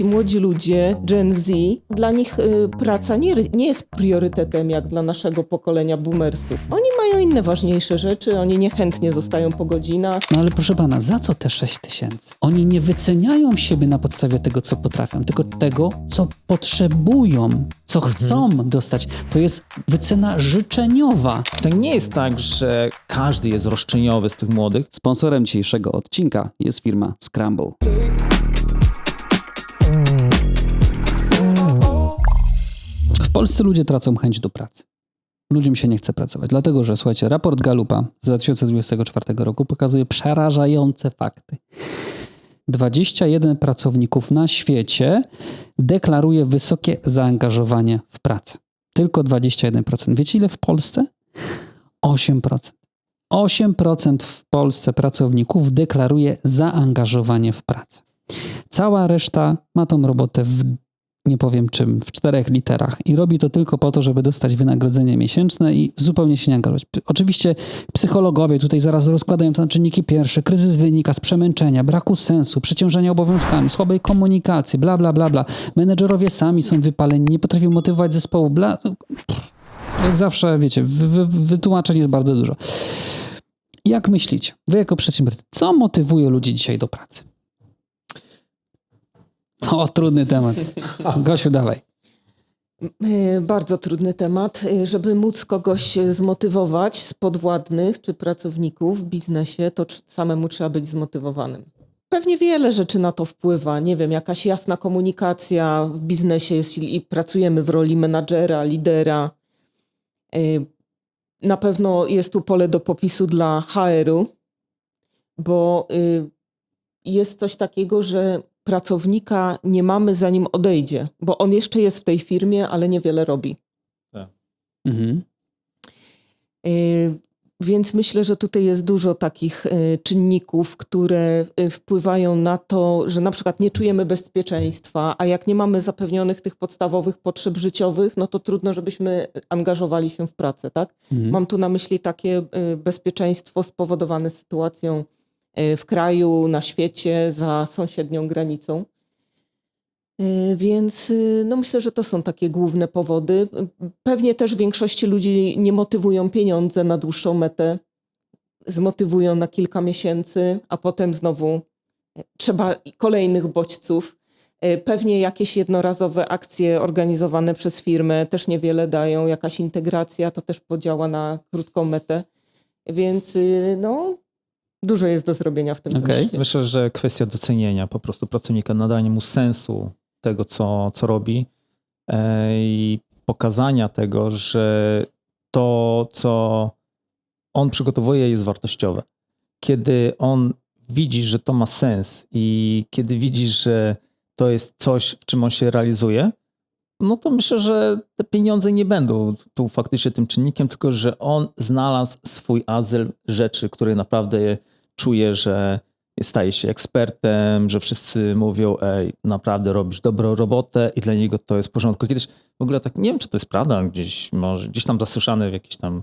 ci młodzi ludzie, Gen Z, dla nich y, praca nie, nie jest priorytetem jak dla naszego pokolenia boomersów. Oni mają inne ważniejsze rzeczy, oni niechętnie zostają po godzinach. No ale proszę pana, za co te 6 tysięcy? Oni nie wyceniają siebie na podstawie tego, co potrafią, tylko tego, co potrzebują, co chcą dostać. To jest wycena życzeniowa. To nie jest tak, że każdy jest roszczeniowy z tych młodych. Sponsorem dzisiejszego odcinka jest firma Scramble. W Polsce ludzie tracą chęć do pracy. Ludziom się nie chce pracować, dlatego że, słuchajcie, raport Galupa z 2024 roku pokazuje przerażające fakty. 21 pracowników na świecie deklaruje wysokie zaangażowanie w pracę. Tylko 21%. Wiecie ile w Polsce? 8%. 8% w Polsce pracowników deklaruje zaangażowanie w pracę. Cała reszta ma tą robotę w nie powiem czym, w czterech literach i robi to tylko po to, żeby dostać wynagrodzenie miesięczne i zupełnie się nie angażować. Oczywiście psychologowie tutaj zaraz rozkładają to na czynniki pierwsze. Kryzys wynika z przemęczenia, braku sensu, przeciążenia obowiązkami, słabej komunikacji, bla, bla, bla, bla. Menedżerowie sami są wypaleni, nie potrafią motywować zespołu, bla. Jak zawsze, wiecie, wy, wytłumaczeń jest bardzo dużo. Jak myślicie, wy jako przedsiębiorcy, co motywuje ludzi dzisiaj do pracy? O, trudny temat. Gosiu, dawaj. Y, Bardzo trudny temat. Y, Żeby móc kogoś zmotywować z podwładnych czy pracowników w biznesie, to samemu trzeba być zmotywowanym. Pewnie wiele rzeczy na to wpływa. Nie wiem, jakaś jasna komunikacja w biznesie, jeśli pracujemy w roli menadżera, lidera. Y, Na pewno jest tu pole do popisu dla HR-u, bo y, jest coś takiego, że pracownika nie mamy zanim odejdzie, bo on jeszcze jest w tej firmie, ale niewiele robi. Mhm. Y, Więc myślę, że tutaj jest dużo takich y, czynników, które y, wpływają na to, że na przykład nie czujemy bezpieczeństwa, a jak nie mamy zapewnionych tych podstawowych potrzeb życiowych, no to trudno, żebyśmy angażowali się w pracę, tak? Mhm. Mam tu na myśli takie bezpieczeństwo spowodowane sytuacją w kraju, na świecie, za sąsiednią granicą. Y, Więc y, no myślę, że to są takie główne powody. Pewnie też większości ludzi nie motywują pieniądze na dłuższą metę. Zmotywują na kilka miesięcy, a potem znowu trzeba kolejnych bodźców. Pewnie jakieś jednorazowe akcje organizowane przez firmę też niewiele dają. Jakaś integracja to też podziała na krótką metę. Więc no, dużo jest do zrobienia w tym Okej. temacie. Myślę, że kwestia docenienia po prostu pracownika, nadania mu sensu tego, co, co robi e, i pokazania tego, że to, co on przygotowuje, jest wartościowe. Kiedy on widzi, że to ma sens i kiedy widzi, że to jest coś, w czym on się realizuje, no to myślę, że te pieniądze nie będą tu faktycznie tym czynnikiem, tylko że on znalazł swój azyl rzeczy, które naprawdę czuje, że staje się ekspertem, że wszyscy mówią, ej, naprawdę robisz dobrą robotę i dla niego to jest w porządku. Kiedyś w ogóle tak, nie wiem, czy to jest prawda, gdzieś, może, gdzieś tam zasłyszane w jakichś tam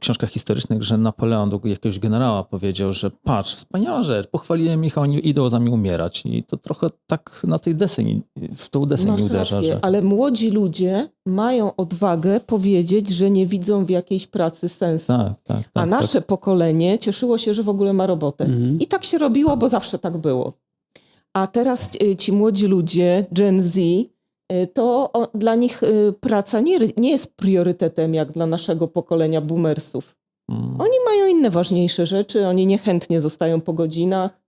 książkach historycznych, że Napoleon do jakiegoś generała powiedział, że patrz, wspaniała rzecz, pochwaliłem ich, a oni idą za mnie umierać. I to trochę tak na tej deseń, w tą deseń Masz uderza, rację, że... ale młodzi ludzie mają odwagę powiedzieć, że nie widzą w jakiejś pracy sensu. Tak, tak, tak. A tak. nasze pokolenie cieszyło się, że w ogóle ma robotę. Mhm. I tak się robiło, bo zawsze tak było. A teraz y, ci młodzi ludzie, Gen Z, to o, dla nich y, praca nie, nie jest priorytetem jak dla naszego pokolenia boomersów. Mm. Oni mają inne ważniejsze rzeczy, oni niechętnie zostają po godzinach.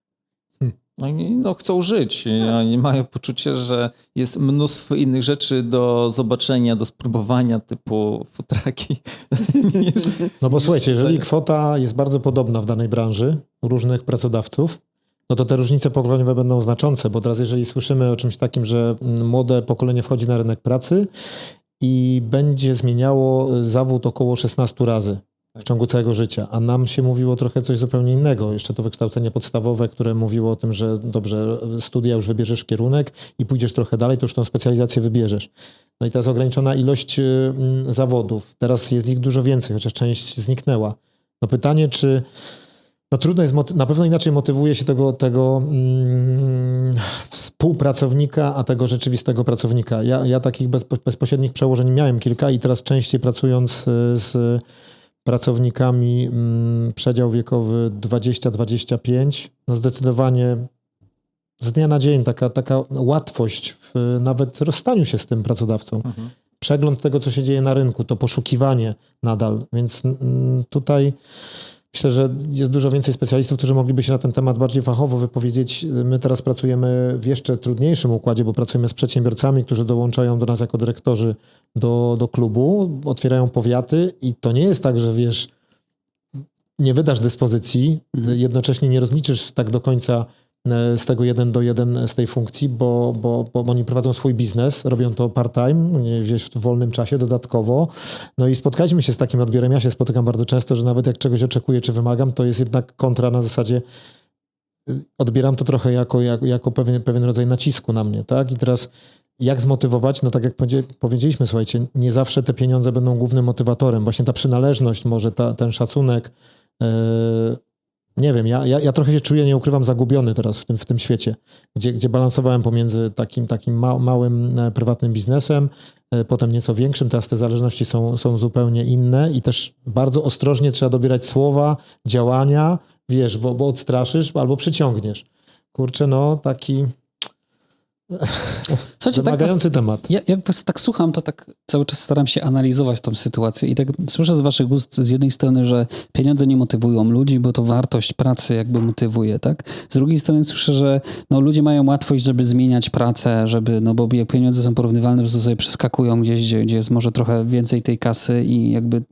Oni no, chcą żyć. Oni mają poczucie, że jest mnóstwo innych rzeczy do zobaczenia, do spróbowania, typu futraki. No bo słuchajcie, jeżeli kwota jest bardzo podobna w danej branży u różnych pracodawców, no to te różnice pokoleniowe będą znaczące, bo teraz jeżeli słyszymy o czymś takim, że mm, młode pokolenie wchodzi na rynek pracy i będzie zmieniało y, zawód około 16 razy w ciągu całego życia, a nam się mówiło trochę coś zupełnie innego. Jeszcze to wykształcenie podstawowe, które mówiło o tym, że dobrze, studia już wybierzesz kierunek i pójdziesz trochę dalej, to już tą specjalizację wybierzesz. No i teraz ograniczona ilość y, mm, zawodów. Teraz jest ich dużo więcej, chociaż część zniknęła. No pytanie, czy No trudno jest, na pewno inaczej motywuje się tego, tego mm, współpracownika, a tego rzeczywistego pracownika. Ja, ja takich bez, bezpośrednich przełożeń miałem kilka i teraz częściej pracując y, z pracownikami mm, przedział wiekowy 20-25, no zdecydowanie z dnia na dzień taka, taka łatwość w nawet rozstaniu się z tym pracodawcą. Mhm. Przegląd tego, co się dzieje na rynku, to poszukiwanie nadal. Więc mm, tutaj myślę, że jest dużo więcej specjalistów, którzy mogliby się na ten temat bardziej fachowo wypowiedzieć. My teraz pracujemy w jeszcze trudniejszym układzie, bo pracujemy z przedsiębiorcami, którzy dołączają do nas jako dyrektorzy do, do klubu, otwierają powiaty i to nie jest tak, że wiesz, nie wydasz dyspozycji, Mhm. jednocześnie nie rozliczysz tak do końca z tego jeden do jeden z tej funkcji, bo, bo, bo oni prowadzą swój biznes, robią to part-time, gdzieś w wolnym czasie dodatkowo. No i spotkaliśmy się z takim odbiorem. Ja się spotykam bardzo często, że nawet jak czegoś oczekuję czy wymagam, to jest jednak kontra na zasadzie y, odbieram to trochę jako, jako, jako pewien, pewien rodzaj nacisku na mnie, tak? I teraz jak zmotywować? No tak jak powiedzie- powiedzieliśmy, słuchajcie, nie zawsze te pieniądze będą głównym motywatorem. Właśnie ta przynależność, może ta, ten szacunek, yy, nie wiem, ja, ja, ja trochę się czuję, nie ukrywam, zagubiony teraz w tym, w tym świecie, gdzie, gdzie balansowałem pomiędzy takim, takim ma, małym, e, prywatnym biznesem, e, potem nieco większym. Teraz te zależności są, są zupełnie inne i też bardzo ostrożnie trzeba dobierać słowa, działania, wiesz, bo, bo odstraszysz albo przyciągniesz. Kurczę, no taki Słuchajcie, tak wymagający temat. ja, was tak słucham, to tak cały czas staram się analizować tą sytuację i tak słyszę z waszych ust z jednej strony, że pieniądze nie motywują ludzi, bo to wartość pracy jakby motywuje, tak? Z drugiej strony słyszę, że no, ludzie mają łatwość, żeby zmieniać pracę, żeby, no bo jak pieniądze są porównywalne, po sobie przeskakują gdzieś, gdzie, gdzie jest może trochę więcej tej kasy i jakby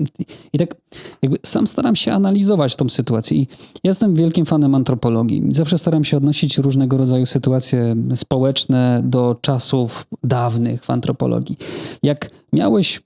i tak jakby sam staram się analizować tą sytuację i ja jestem wielkim fanem antropologii. Zawsze staram się odnosić różnego rodzaju sytuacje społeczne do czasów dawnych w antropologii. Jak miałeś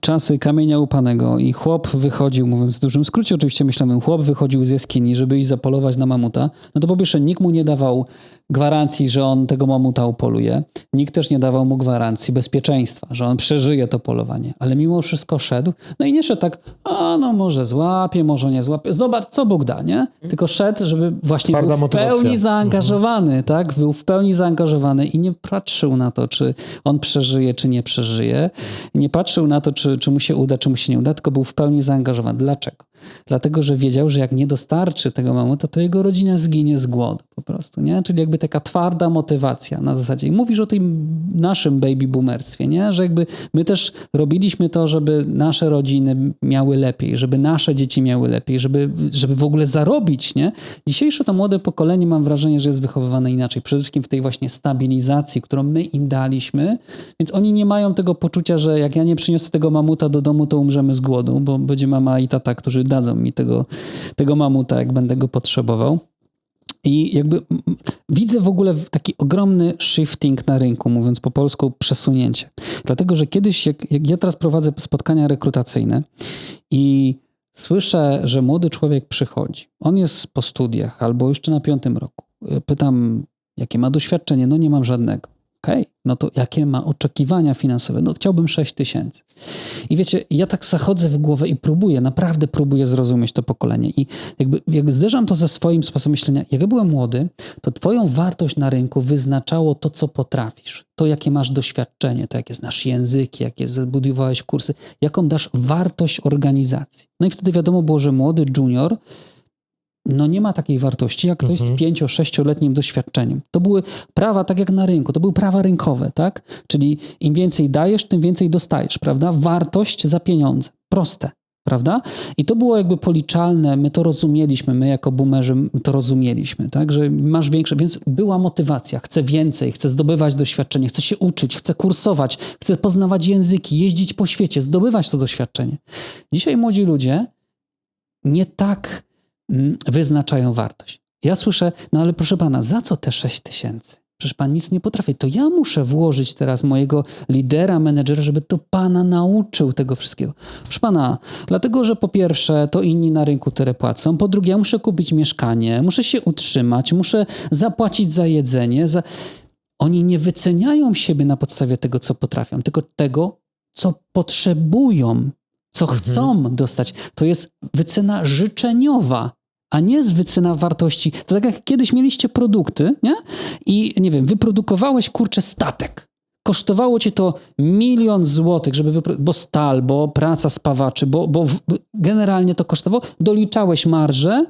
czasy kamienia upanego i chłop wychodził, mówiąc w dużym skrócie, oczywiście myślałem, chłop wychodził z jaskini, żeby iść zapolować na mamuta, no to po pierwsze nikt mu nie dawał gwarancji, że on tego mamuta upoluje. Nikt też nie dawał mu gwarancji bezpieczeństwa, że on przeżyje to polowanie. Ale mimo wszystko szedł, no i nie szedł tak, a no może złapie, może nie złapie. Zobacz, co Bóg da, nie? Tylko szedł, żeby właśnie Twarda był w motywacja. pełni zaangażowany, tak? Był w pełni zaangażowany i nie patrzył na to, czy on przeżyje, czy nie przeżyje. Nie patrzył na to, czy, czy mu się uda, czy mu się nie uda, tylko był w pełni zaangażowany. Dlaczego? Dlatego, że wiedział, że jak nie dostarczy tego mamuta, to jego rodzina zginie z głodu po prostu, nie? Czyli jakby taka twarda motywacja na zasadzie. I mówisz o tym naszym baby boomerstwie, nie? Że jakby my też robiliśmy to, żeby nasze rodziny miały lepiej, żeby nasze dzieci miały lepiej, żeby, żeby w ogóle zarobić, nie? Dzisiejsze to młode pokolenie mam wrażenie, że jest wychowywane inaczej. Przede wszystkim w tej właśnie stabilizacji, którą my im daliśmy, więc oni nie mają tego poczucia, że jak ja nie przyniosę tego mamuta do domu, to umrzemy z głodu, bo będzie mama i tata, którzy dadzą mi tego, tego mamuta, jak będę go potrzebował. I jakby widzę w ogóle taki ogromny shifting na rynku, mówiąc po polsku, przesunięcie. Dlatego, że kiedyś, jak, jak ja teraz prowadzę spotkania rekrutacyjne i słyszę, że młody człowiek przychodzi, on jest po studiach albo jeszcze na piątym roku. Pytam, jakie ma doświadczenie? No nie mam żadnego. Okej, no to jakie ma oczekiwania finansowe? No chciałbym 6 tysięcy. I wiecie, ja tak zachodzę w głowę i próbuję, naprawdę próbuję zrozumieć to pokolenie. I jakby jak zderzam to ze swoim sposobem myślenia, jak ja byłem młody, to twoją wartość na rynku wyznaczało to, co potrafisz. To, jakie masz doświadczenie, to jakie znasz języki, jakie zbudowałeś kursy, jaką dasz wartość organizacji. No i wtedy wiadomo było, że młody junior no nie ma takiej wartości, jak ktoś Mhm. z pięcio, sześcioletnim doświadczeniem. To były prawa tak jak na rynku, to były prawa rynkowe, tak? Czyli im więcej dajesz, tym więcej dostajesz, prawda? Wartość za pieniądze. Proste. Prawda? I to było jakby policzalne, my to rozumieliśmy, my jako boomerzy to rozumieliśmy, tak? Że masz większe, więc była motywacja, chcę więcej, chcę zdobywać doświadczenie, chcę się uczyć, chcę kursować, chcę poznawać języki, jeździć po świecie, zdobywać to doświadczenie. Dzisiaj młodzi ludzie nie tak wyznaczają wartość. Ja słyszę, no ale proszę pana, za co te 6 tysięcy? Przecież pan nic nie potrafi. To ja muszę włożyć teraz mojego lidera, menedżera, żeby to pana nauczył tego wszystkiego. Proszę pana, dlatego, że po pierwsze to inni na rynku tyle płacą, po drugie ja muszę kupić mieszkanie, muszę się utrzymać, muszę zapłacić za jedzenie. Za... Oni nie wyceniają siebie na podstawie tego, co potrafią, tylko tego, co potrzebują, co chcą dostać. To jest wycena życzeniowa. A nie z wycena wartości. To tak jak kiedyś mieliście produkty, nie? I nie wiem, wyprodukowałeś kurczę statek. Kosztowało cię to milion złotych, żeby bo stal, bo praca spawaczy, bo, bo generalnie to kosztowało. Doliczałeś marżę,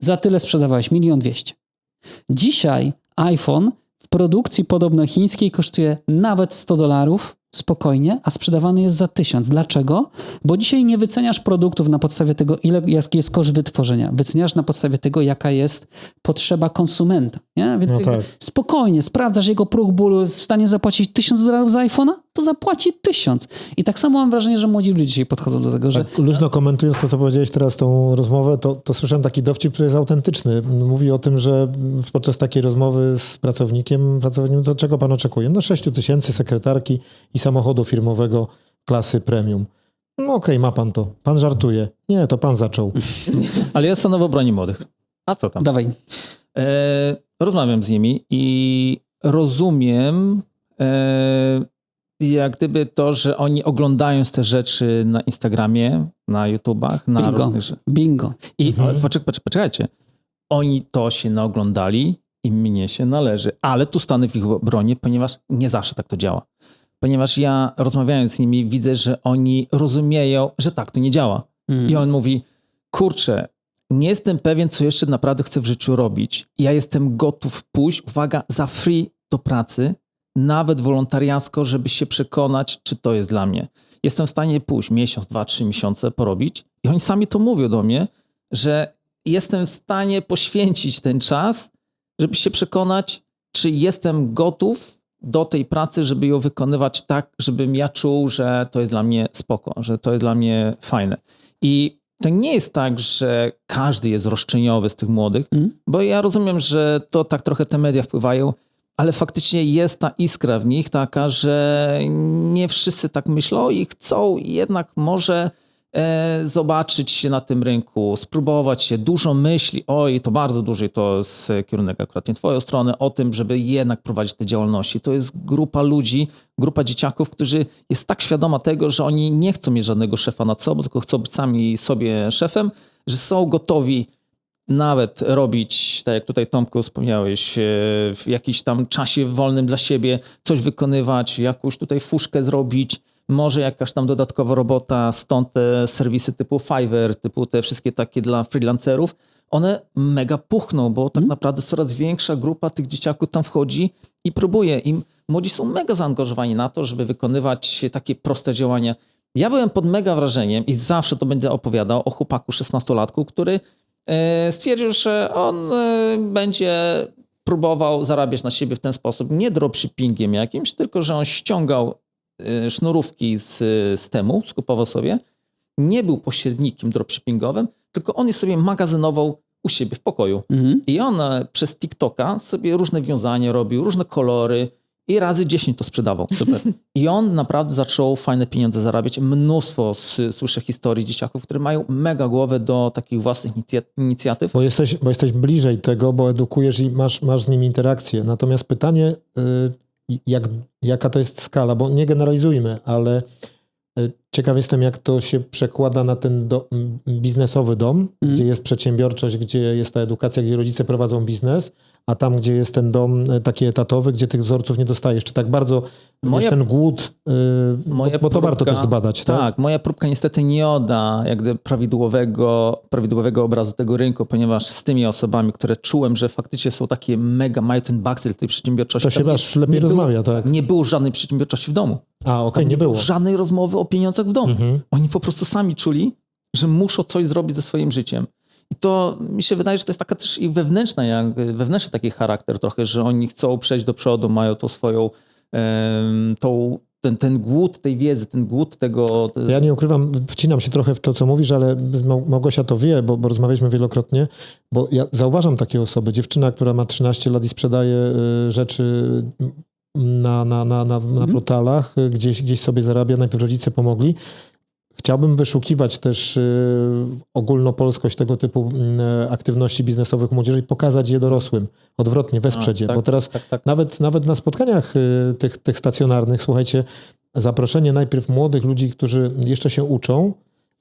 za tyle sprzedawałeś milion dwieście. Dzisiaj iPhone w produkcji podobno chińskiej kosztuje nawet 100 dolarów spokojnie, a sprzedawany jest za 1000. Dlaczego? Bo dzisiaj nie wyceniasz produktów na podstawie tego, ile jaki jest koszt wytworzenia. Wyceniasz na podstawie tego, jaka jest potrzeba konsumenta. Nie? Więc No tak. spokojnie, sprawdzasz jego próg bólu, jest w stanie zapłacić 1000 dolarów za iPhone'a, to zapłaci 1000. I tak samo mam wrażenie, że młodzi ludzie dzisiaj podchodzą do tego, że Tak, luźno komentując to, co powiedziałeś teraz, tą rozmowę, to, to słyszałem taki dowcip, który jest autentyczny. Mówi o tym, że podczas takiej rozmowy z pracownikiem, pracownikiem, to czego pan oczekuje? No 6 tysięcy sekretarki i samochodu firmowego klasy premium. No okej, ma pan to. Pan żartuje. Nie, to pan zaczął. Ale ja stanowo broni młodych. A co tam? dawaj, E, rozmawiam z nimi i rozumiem e, jak gdyby to, że oni oglądają te rzeczy na Instagramie, na YouTubach, na bingo, różnych bingo. I Mhm. poczek, poczek, poczekajcie. Oni to się naoglądali i mnie się należy. Ale tu stanę w ich obronie, ponieważ nie zawsze tak to działa. Ponieważ ja rozmawiając z nimi widzę, że oni rozumieją, że tak to nie działa. Mm. I on mówi, kurczę, nie jestem pewien, co jeszcze naprawdę chcę w życiu robić. Ja jestem gotów pójść, uwaga, za free do pracy, nawet wolontariacko, żeby się przekonać, czy to jest dla mnie. Jestem w stanie pójść miesiąc, dwa, trzy miesiące porobić i oni sami to mówią do mnie, że jestem w stanie poświęcić ten czas, żeby się przekonać, czy jestem gotów do tej pracy, żeby ją wykonywać tak, żebym ja czuł, że to jest dla mnie spoko, że to jest dla mnie fajne. I to nie jest tak, że każdy jest roszczeniowy z tych młodych, Mm. bo ja rozumiem, że to tak trochę te media wpływają, ale faktycznie jest ta iskra w nich taka, że nie wszyscy tak myślą i chcą jednak może zobaczyć się na tym rynku, spróbować się. Dużo myśli, oj, to bardzo duży to jest kierunek akurat nie twoją stronę, o tym, żeby jednak prowadzić te działalności. To jest grupa ludzi, grupa dzieciaków, którzy jest tak świadoma tego, że oni nie chcą mieć żadnego szefa nad sobą, tylko chcą być sami sobie szefem, że są gotowi nawet robić, tak jak tutaj Tomku wspomniałeś, e, w jakiś tam czasie wolnym dla siebie coś wykonywać, jakąś tutaj fuszkę zrobić, może jakaś tam dodatkowa robota, stąd te serwisy typu Fiverr, typu te wszystkie takie dla freelancerów, one mega puchną, bo tak naprawdę coraz większa grupa tych dzieciaków tam wchodzi i próbuje. I młodzi są mega zaangażowani na to, żeby wykonywać takie proste działania. Ja byłem pod mega wrażeniem i zawsze to będę opowiadał o chłopaku 16-latku, który e, stwierdził, że on e, będzie próbował zarabiać na siebie w ten sposób, nie dropshippingiem jakimś, tylko że on ściągał sznurówki z, z temu, skupował sobie, nie był pośrednikiem dropshippingowym, tylko on je sobie magazynował u siebie w pokoju. Mhm. I on e, przez TikToka sobie różne wiązania robił, różne kolory i razy 10 to sprzedawał. Super. I on naprawdę zaczął fajne pieniądze zarabiać. Mnóstwo słyszę historii dzieciaków, które mają mega głowę do takich własnych inicja- inicjatyw. Bo jesteś, bo jesteś bliżej tego, bo edukujesz i masz, masz z nimi interakcję. Natomiast pytanie, y, jak, jaka to jest skala, bo nie generalizujmy, ale y, ciekaw jestem, jak to się przekłada na ten do, biznesowy dom, Mhm. gdzie jest przedsiębiorczość, gdzie jest ta edukacja, gdzie rodzice prowadzą biznes, a tam, gdzie jest ten dom y, taki etatowy, gdzie tych wzorców nie dostajesz. Czy tak bardzo Moja- ten głód, y, Moja bo, bo to warto próbka- też zbadać, tak? Tak, moja próbka niestety nie odda jak gdyby prawidłowego, prawidłowego obrazu tego rynku, ponieważ z tymi osobami, które czułem, że faktycznie są takie mega, mają ten bakcyl tej przedsiębiorczości. To się aż lepiej nie było- rozmawia, tak? Nie było żadnej przedsiębiorczości w domu. A, okej, Tam nie było. Żadnej rozmowy o pieniądzach w domu. Mhm. Oni po prostu sami czuli, że muszą coś zrobić ze swoim życiem. I to mi się wydaje, że to jest taka też i wewnętrzna, jak, wewnętrzny taki charakter trochę, że oni chcą przejść do przodu, mają tą swoją, tą, ten, ten głód tej wiedzy, ten głód tego... Ja nie ukrywam, wcinam się trochę w to, co mówisz, ale Mał- Małgosia to wie, bo, bo rozmawialiśmy wielokrotnie, bo ja zauważam takie osoby. Dziewczyna, która ma 13 lat i sprzedaje y, rzeczy na, na, na, na, na portalach, y, gdzieś, gdzieś sobie zarabia, najpierw rodzice pomogli. Chciałbym wyszukiwać też y, ogólnopolskość tego typu y, aktywności biznesowych młodzieży i pokazać je dorosłym. Odwrotnie, wesprzeć je, tak, bo teraz tak, tak. nawet, nawet na spotkaniach y, tych, tych stacjonarnych, słuchajcie, zaproszenie najpierw młodych ludzi, którzy jeszcze się uczą,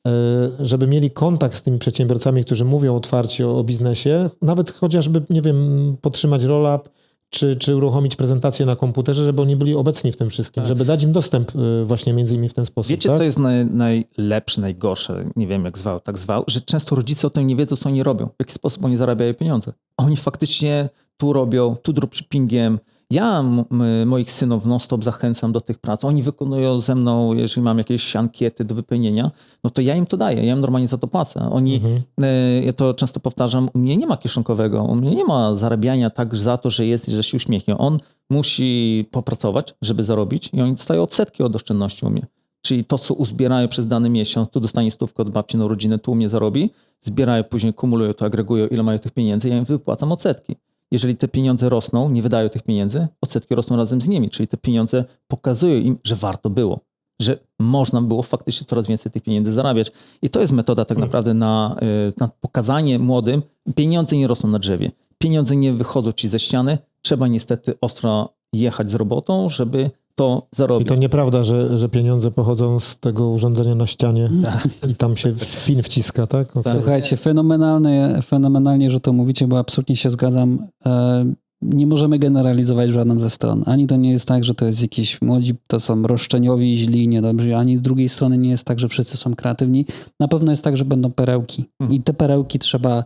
e, żeby mieli kontakt z tymi przedsiębiorcami, którzy mówią otwarcie o, o biznesie, nawet chociażby, nie wiem, podtrzymać roll-up, czy, czy uruchomić prezentację na komputerze, żeby oni byli obecni w tym wszystkim, Tak. żeby dać im dostęp e, właśnie między innymi w ten sposób. Wiecie, tak? co jest naj, najlepsze, najgorsze, nie wiem jak zwał, tak zwał, że często rodzice o tym nie wiedzą, co oni robią, w jaki sposób oni zarabiają pieniądze. Oni faktycznie tu robią, tu dropshippingiem. Ja moich synów non-stop zachęcam do tych prac. Oni wykonują ze mną, jeżeli mam jakieś ankiety do wypełnienia, no to ja im to daję, ja im normalnie za to płacę. Oni, Mhm. e, ja to często powtarzam, u mnie nie ma kieszonkowego, u mnie nie ma zarabiania tak za to, że jest, i że się uśmiechnie. On musi popracować, żeby zarobić i oni dostają odsetki od oszczędności u mnie. Czyli to, co uzbierają przez dany miesiąc, tu dostanie stówkę od babci na rodzinę, tu u mnie zarobi, zbierają, później kumulują to, agregują, ile mają tych pieniędzy, ja im wypłacam odsetki. Jeżeli te pieniądze rosną, nie wydają tych pieniędzy, odsetki rosną razem z nimi, czyli te pieniądze pokazują im, że warto było, że można było faktycznie coraz więcej tych pieniędzy zarabiać. I to jest metoda tak naprawdę na, y, na pokazanie młodym, pieniądze nie rosną na drzewie, pieniądze nie wychodzą ci ze ściany, trzeba niestety ostro jechać z robotą, żeby to I zarobić. to nieprawda, że, że pieniądze pochodzą z tego urządzenia na ścianie i tam się pin wciska, tak? Okej. Słuchajcie, fenomenalne, fenomenalnie, że to mówicie, bo absolutnie się zgadzam. E, Nie możemy generalizować w żadną ze stron. Ani to nie jest tak, że to jest jakiś młodzi, to są roszczeniowi, źli, niedobrzy, ani z drugiej strony nie jest tak, że wszyscy są kreatywni. Na pewno jest tak, że będą perełki. I te perełki trzeba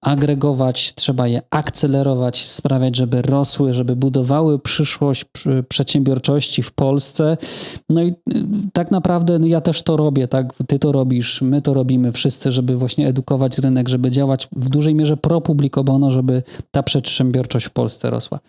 agregować, trzeba je akcelerować, sprawiać, żeby rosły, żeby budowały przyszłość przy- przedsiębiorczości w Polsce. No i y, tak naprawdę no ja też to robię, tak? Ty to robisz, my to robimy wszyscy, żeby właśnie edukować rynek, żeby działać w dużej mierze pro publico bono, żeby ta przedsiębiorczość w Polsce rosła.